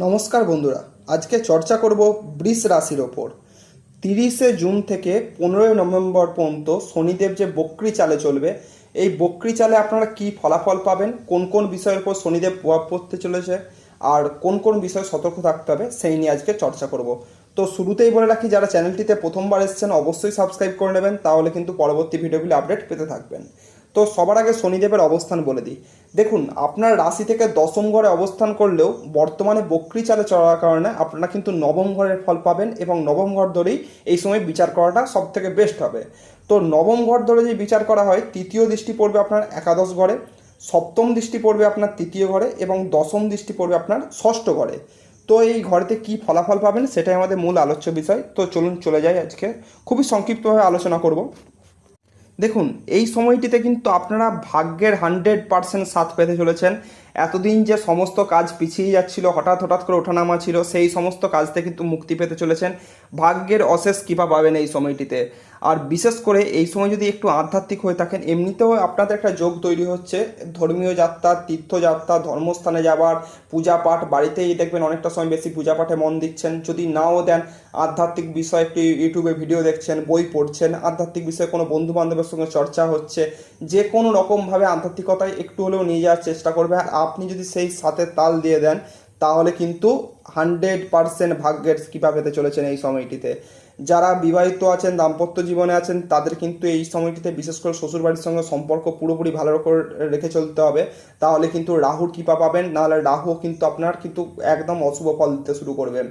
নমস্কার বন্ধুরা, আজকে চর্চা করব বৃষ রাশির ওপর। তিরিশে জুন থেকে পনেরোই নভেম্বর পর্যন্ত শনিদেব যে বক্রি চালে চলবে, এই বক্রি চালে আপনারা কি ফলাফল পাবেন, কোন কোন বিষয়ের উপর শনিদেব প্রভাব পড়তে চলেছে, আর কোন কোন বিষয়ে সতর্ক থাকতে হবে, সেই নিয়ে আজকে চর্চা করব। তো শুরুতেই বলে রাখি, যারা চ্যানেলটিতে প্রথমবার এসেছেন, অবশ্যই সাবস্ক্রাইব করে নেবেন, তাহলে কিন্তু পরবর্তী ভিডিওগুলি আপডেট পেতে থাকবেন। তো সবার আগে শনিদেবের অবস্থান বলে দিই। দেখুন, আপনার রাশি থেকে দশম ঘরে অবস্থান করলেও বর্তমানে বক্রি চালে চলার কারণে আপনারা কিন্তু নবম ঘরের ফল পাবেন এবং নবম ঘর ধরেই এই সময় বিচার করাটা সব থেকে বেস্ট হবে। তো নবম ঘর ধরে যে বিচার করা হয়, তৃতীয় দৃষ্টি পড়বে আপনার একাদশ ঘরে, সপ্তম দৃষ্টি পড়বে আপনার তৃতীয় ঘরে এবং দশম দৃষ্টি পড়বে আপনার ষষ্ঠ ঘরে। তো এই ঘরেতে কি ফলাফল পাবেন সেটাই আমাদের মূল আলোচ্য বিষয়। তো চলুন চলে যাই আজকে। খুবই সংক্ষিপ্তভাবে আলোচনা করব। দেখুন, এই সময়টিতে কিন্তু আপনারা ভাগ্যের হান্ড্রেড পার্সেন্ট সাথ পেতে চলেছেন। এতদিন যে সমস্ত কাজ পিছিয়ে যাচ্ছিল, হঠাৎ হঠাৎ করে ওঠানামা ছিল, সেই সমস্ত কাজ থেকে কিন্তু মুক্তি পেতে চলেছেন। ভাগ্যের অশেষ কৃপা পাবেন এই সময়টিতে। আর বিশেষ করে এই সময় যদি একটু আধ্যাত্মিক হয়ে থাকেন, এমনিতেও আপনাদের একটা যোগ তৈরি হচ্ছে। ধর্মীয় যাত্রা, তীর্থযাত্রা, ধর্মস্থানে যাবার পূজা পাঠ বাড়িতেই দেখবেন অনেকটা সময় বেশি পূজা পাঠে মন দিচ্ছেন। যদি নাও দেন আধ্যাত্মিক বিষয়ে একটি ইউটিউবে ভিডিও দেখছেন, বই পড়ছেন, আধ্যাত্মিক বিষয়ে কোনো বন্ধু বান্ধবের সঙ্গে চর্চা হচ্ছে, যে কোনো রকমভাবে আধ্যাত্মিকতায় একটু হলেও নিয়ে যাওয়ার চেষ্টা করবে আর আপনি যদি সেই সাথে তাল দিয়ে দেন, তাহলে কিন্তু হান্ড্রেড পারসেন্ট ভাগ্যের কৃপা পেতে চলেছেন এই সময়টিতে। যারা বিবাহিত আছেন, দাম্পত্য জীবনে আছেন, তাদের কিন্তু এই সময়টিতে বিশেষ করে শ্বশুরবাড়ির সঙ্গে সম্পর্ক পুরোপুরি ভালো করে রেখে চলতে হবে। তাহলে কিন্তু রাহুর কৃপা পাবেন, নাহলে রাহু কিন্তু আপনার কিন্তু একদম অশুভ ফল দিতে শুরু করবেন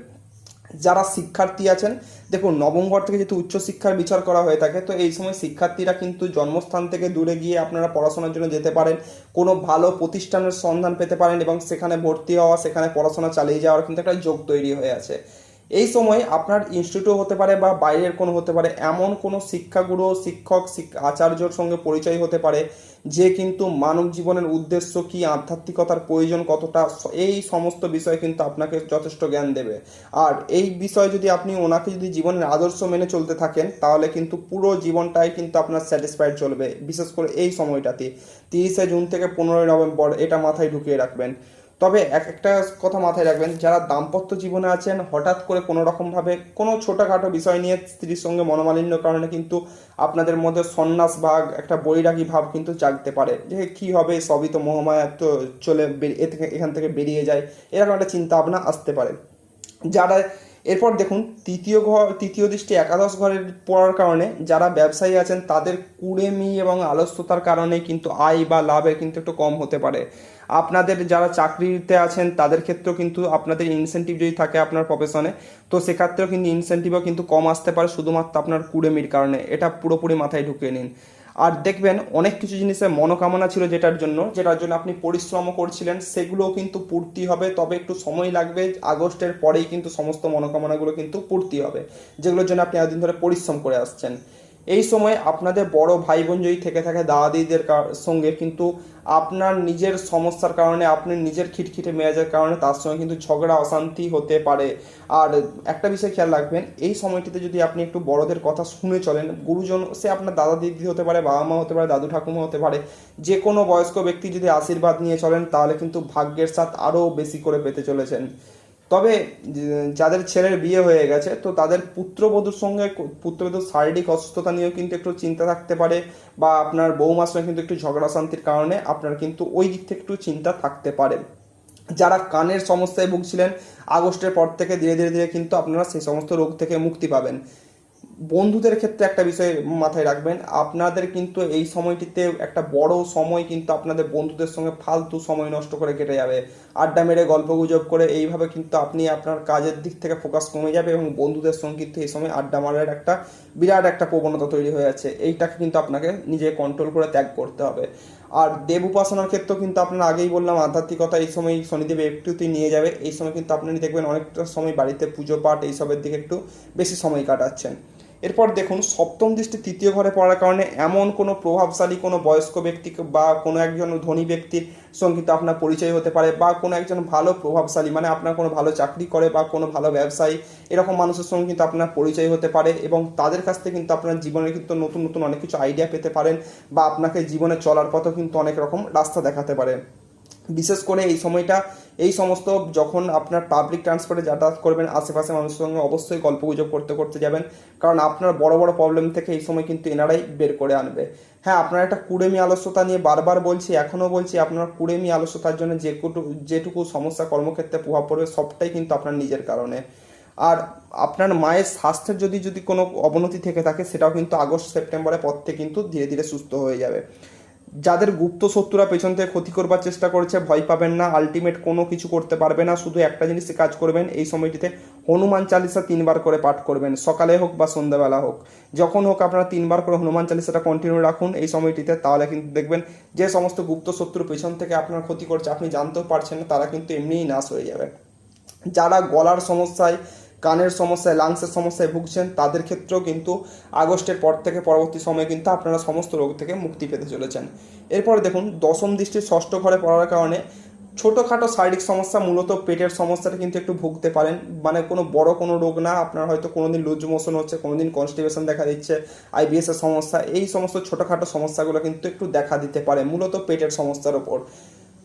যারা শিক্ষার্থী আছেন, দেখুন, নবম ঘর থেকে যেহেতু উচ্চশিক্ষার বিচার করা হয়ে থাকে, তো এই সময় শিক্ষার্থীরা কিন্তু জন্মস্থান থেকে দূরে গিয়ে আপনারা পড়াশোনার জন্য যেতে পারেন। কোনো ভালো প্রতিষ্ঠানের সন্ধান পেতে পারেন এবং সেখানে ভর্তি হওয়া, সেখানে পড়াশোনা চালিয়ে যাওয়ার কিন্তু একটা যোগ তৈরি হয়ে আছে। এই সময় আপনার ইনস্টিটিউট হতে পারে বা বাইরের কোনো হতে পারে, এমন কোনো শিক্ষাগুরু, শিক্ষক, শিক- আচার্যর সঙ্গে পরিচয় হতে পারে যে কিন্তু মানব জীবনের উদ্দেশ্য কি, আধ্যাত্মিকতার প্রয়োজন কতটা এই সমস্ত বিষয় কিন্তু আপনাকে যথেষ্ট জ্ঞান দেবে। আর এই বিষয়ে যদি আপনি ওনাকে যদি জীবনের আদর্শ মেনে চলতে থাকেন, তাহলে কিন্তু পুরো জীবনটাই কিন্তু আপনার স্যাটিসফাইড চলবে, বিশেষ করে এই সময়টাতে। তিরিশে জুন থেকে পনেরোই নভেম্বর এটা মাথায় ঢুকিয়ে রাখবেন। তবে এক একটা কথা মাথায় রাখবেন, যারা দাম্পত্য জীবনে আছেন, হঠাৎ করে কোনো রকমভাবে কোনো ছোটোখাটো বিষয় নিয়ে স্ত্রীর সঙ্গে মনোমালিন্য কারণে কিন্তু আপনাদের মধ্যে সন্ন্যাস ভাগ একটা বৈরাগী ভাব কিন্তু জাগতে পারে। যে কি হবে, সবই তো মহামায়া, তো চলে এ থেকে, এখান থেকে বেরিয়ে যায়, এরকম একটা চিন্তা ভাবনা আসতে পারে। যারা এরপর দেখুন, তৃতীয় ঘর, তৃতীয় দৃষ্টি একাদশ ঘরের পড়ার কারণে যারা ব্যবসায়ী আছেন, তাদের কুড়েমি এবং আলস্যতার কারণে কিন্তু আয় বা লাভের কিন্তু একটু কম হতে পারে। আপনাদের যারা চাকরিতে আছেন, তাদের ক্ষেত্রেও কিন্তু আপনাদের ইনসেন্টিভ যদি থাকে আপনার প্রফেশনে তো সেক্ষেত্রেও কিন্তু ইনসেন্টিভও কিন্তু কম আসতে পারে, শুধুমাত্র আপনার কুড়েমির কারণে। এটা পুরোপুরি মাথায় ঢুকিয়ে নিন। আর দেখবেন অনেক কিছু জিনিসের মনোকামনা ছিল যেটার জন্য যেটার জন্য আপনি পরিশ্রম করছিলেন, সেগুলোও কিন্তু পূর্তি হবে, তবে একটু সময় লাগবে, আগস্টের পরেই কিন্তু সমস্ত মনোকামনাগুলো কিন্তু পূর্তি হবে, যেগুলোর জন্য আপনি এতদিন ধরে পরিশ্রম করে আসছেন। এই সময় আপনাদের বড় ভাই বোন যদি থেকে থাকে দাদা দিদিদের সঙ্গে কিন্তু আপনার নিজের সমস্যার কারণে, আপনি নিজের খিটখিটে মেজাজের কারণে তার সঙ্গে কিন্তু ঝগড়া, অশান্তি হতে পারে। আর একটা বিষয় খেয়াল রাখবেন, এই সময়টিতে যদি আপনি একটু বড়দের কথা শুনে চলেন, গুরুজন, সে আপনার দাদা, দিদি হতে পারে, বাবা মা হতে পারে, দাদু, ঠাকুমা হতে পারে, যে কোনো বয়স্ক ব্যক্তি যদি আশীর্বাদ নিয়ে চলেন, তাহলে কিন্তু ভাগ্যের সাথ আরও বেশি করে পেতে চলেছেন। তবে যাদের ছেলের বিয়ে হয়ে গেছে, তো তাদের পুত্রবধূর সঙ্গে পুত্রবধূর শারীরিক অসুস্থতা নিয়েও কিন্তু একটু চিন্তা থাকতে পারে, বা আপনার বৌমার সঙ্গে কিন্তু একটু ঝগড়া শান্তির কারণে আপনার কিন্তু ওই দিক থেকে একটু চিন্তা থাকতে পারে। যারা কানের সমস্যায় ভুগছিলেন, আগস্টের পর থেকে ধীরে ধীরে ধীরে কিন্তু আপনারা সেই সমস্ত রোগ থেকে মুক্তি পাবেন। বন্ধুদের ক্ষেত্রে একটা বিষয় মাথায় রাখবেন, আপনাদের কিন্তু এই সময়টিতে একটা বড় সময় কিন্তু আপনাদের বন্ধুদের সঙ্গে ফালতু সময় নষ্ট করে কেটে যাবে। আড্ডা মেরে গল্প গুজব করে এইভাবে কিন্তু আপনি আপনার কাজের দিক থেকে ফোকাস কমে যাবে এবং বন্ধুদের সঙ্গে কিন্তু এই সময় আড্ডা মারার একটা বিরাট একটা প্রবণতা তৈরি হয়ে যাচ্ছে। এইটাকে কিন্তু আপনাকে নিজে কন্ট্রোল করে ত্যাগ করতে হবে। আর দেব উপাসনার ক্ষেত্রেও কিন্তু আপনার আগেই বললাম, আধ্যাত্মিকতা এই সময় শনিদেব একটুতেই নিয়ে যাবে। এই সময় কিন্তু আপনি দেখবেন অনেকটা সময় বাড়িতে পুজো পাঠ এইসবের দিকে একটু বেশি সময় কাটাচ্ছেন। এরপর দেখুন, সপ্তম দৃষ্টি তৃতীয় ঘরে পড়ার কারণে এমন কোনো প্রভাবশালী কোনো বয়স্ক ব্যক্তি বা কোনো একজন ধনী ব্যক্তির সঙ্গে কিন্তু আপনার পরিচয় হতে পারে বা কোনো একজন ভালো প্রভাবশালী মানে আপনার কোনো ভালো চাকরি করে বা কোনো ভালো ব্যবসায়ী, এরকম মানুষের সঙ্গে কিন্তু আপনার পরিচয় হতে পারে এবং তাদের কাছ থেকে কিন্তু আপনার জীবনে কিন্তু নতুন নতুন অনেক কিছু আইডিয়া পেতে পারেন বা আপনাকে জীবনে চলার পথেও কিন্তু অনেক রকম রাস্তা দেখাতে পারে। বিশেষ করে এই সময়টা এই সমস্ত যখন আপনার পাবলিক ট্রান্সপোর্টে যাতায়াত করবেন আশেপাশে মানুষের সঙ্গে অবশ্যই গল্প গুজব করতে করতে যাবেন। কারণ আপনার বড় বড় প্রবলেম থেকে এই সময় কিন্তু এনারাই বের করে আনবে। হ্যাঁ আপনার একটা কুড়েমি আলস্যতা নিয়ে বারবার বলছি, এখনও বলছি, আপনার কুড়েমি আলস্যতার জন্য যেটুকু যেটুকু সমস্যা কর্মক্ষেত্রে প্রভাব পড়বে, সবটাই কিন্তু আপনার নিজের কারণে। আর আপনার মায়ের স্বাস্থ্যের যদি যদি কোনো অবনতি থেকে থাকে, সেটাও কিন্তু আগস্ট, সেপ্টেম্বরের পর থেকে কিন্তু ধীরে ধীরে সুস্থ হয়ে যাবে। যাদের গুপ্ত শত্রুরা পেছন থেকে ক্ষতি করবার চেষ্টা করছে, ভয় পাবেন না। আলটিমেট কোনো কিছু করতে পারবে না। শুধু একটা জিনিসে কাজ করবেন, এই সময়টিতে হনুমান চালিসা তিনবার করে পাঠ করবেন, সকালে হোক বা সন্ধ্যাবেলা হোক। যখন হোক আপনারা তিনবার করে হনুমান চালিসাটা কন্টিনিউ রাখুন এই সময়টিতে। তাহলে কিন্তু দেখবেন যে সমস্ত গুপ্ত শত্রু পেছন থেকে আপনার ক্ষতি করছে, আপনি জানতেও পারছেন না, তারা কিন্তু এমনিই নাশ হয়ে যাবে। যারা গলার সমস্যায় কানের সমস্যায় লাংসের সমস্যায় ভুগছেন, তাদের ক্ষেত্রেও কিন্তু আগস্টের পর থেকে পরবর্তী সময়ে কিন্তু আপনারা সমস্ত রোগ থেকে মুক্তি পেতে চলেছেন। এরপরে দেখুন, দশম দৃষ্টির ষষ্ঠ ঘরে পড়ার কারণে ছোটোখাটো শারীরিক সমস্যা, মূলত পেটের সমস্যাটা কিন্তু একটু ভুগতে পারেন। মানে কোনো বড় কোনো রোগ না, আপনার হয়তো কোনো দিন লুজ মোশন হচ্ছে কোনো দিন কনস্টিপেশন দেখা দিচ্ছে আইবিএস এর সমস্যা, এই সমস্ত ছোটোখাটো সমস্যাগুলো কিন্তু একটু দেখা দিতে পারে, মূলত পেটের সমস্যার ওপর।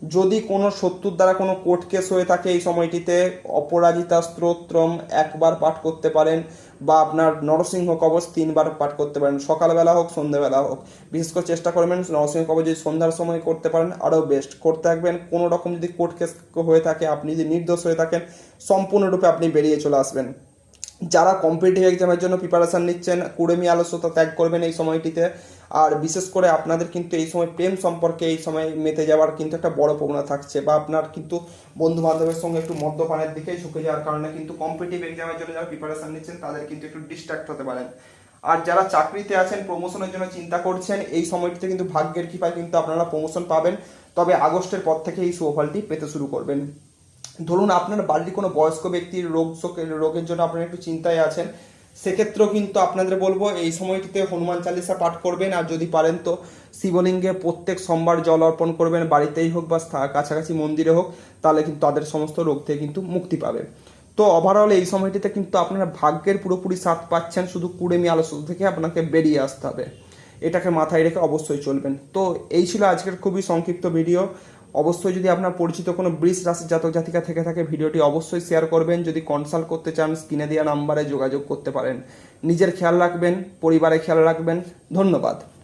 যদি কোনো শত্রুর দ্বারা কোনো কোর্ট কেস হয়ে থাকে এই সময়টিতে, অপরাজিতা স্তোত্রম একবার পাঠ করতে পারেন বা আপনার নরসিংহ কবচ তিনবার পাঠ করতে পারেন। সকালবেলা হোক, সন্ধ্যাবেলা হোক। বিশেষ করে চেষ্টা করবেন নরসিংহ কবচ যদি সন্ধ্যার সময় করতে পারেন, আরও বেস্ট করতে থাকবেন, কোনো রকম যদি কোর্ট কেস হয়ে থাকে, আপনি যদি নির্দোষ হয়ে থাকেন, সম্পূর্ণরূপে আপনি বেরিয়ে চলে আসবেন। যারা কম্পিটিটিভ এক্সামের জন্য প্রিপারেশান নিচ্ছেন কুড়েমি আলস্যতা ত্যাগ করবেন এই সময়টিতে। আর বিশেষ করে আপনাদের কিন্তু এই সময় প্রেম সম্পর্কে এই সময় মেতে যাওয়ার কিন্তু একটা বড় প্রবণতা থাকছে বা আপনার কিন্তু বন্ধু বান্ধবের সঙ্গে একটু মদ্যপানের দিকে ঝুঁকে যাওয়ার কারণে কিন্তু কম্পিটিটিভ এক্সামের জন্য যারা প্রিপারেশান নিচ্ছেন, তাদের কিন্তু একটু ডিস্ট্রাক্ট হতে পারেন। আর যারা চাকরিতে আছেন প্রমোশনের জন্য চিন্তা করছেন, এই সময়টিতে কিন্তু ভাগ্যের কৃপায় কিন্তু আপনারা প্রমোশন পাবেন। তবে আগস্টের পর থেকে এই সুফলটি পেতে শুরু করবেন। ধরুন আপনার বাড়ির কোনো বয়স্ক ব্যক্তির রোগ রোগের জন্য আপনারা একটু চিন্তায় আছেন, সেক্ষেত্রেও কিন্তু আপনাদের বলব এই সময়টিতে হনুমান চালিসা পাঠ করবেন। আর যদি পারেন তো শিবলিঙ্গে প্রত্যেক সোমবার জল অর্পণ করবেন, বাড়িতেই হোক বা কাছাকাছি মন্দিরে হোক, তাহলে কিন্তু তাদের সমস্ত রোগ থেকে কিন্তু মুক্তি পাবে তো ওভারঅল এই সময়টিতে কিন্তু আপনারা ভাগ্যের পুরোপুরি সাথ পাচ্ছেন, শুধু কুড়েমি আলোচনা থেকে আপনাকে বেরিয়ে আসতে হবে। এটাকে মাথায় রেখে অবশ্যই চলবেন। তো এই ছিল আজকের খুবই সংক্ষিপ্ত ভিডিও অবশ্যই যদি আপনার পরিচিত কোনো বৃষ রাশির জাতক জাতিকা থেকে থাকে, ভিডিওটি অবশ্যই শেয়ার করবেন। যদি কনসাল্ট করতে চান স্ক্রিনে দেওয়া নাম্বারে যোগাযোগ করতে পারেন। নিজের খেয়াল রাখবেন পরিবারে খেয়াল রাখবেন। ধন্যবাদ।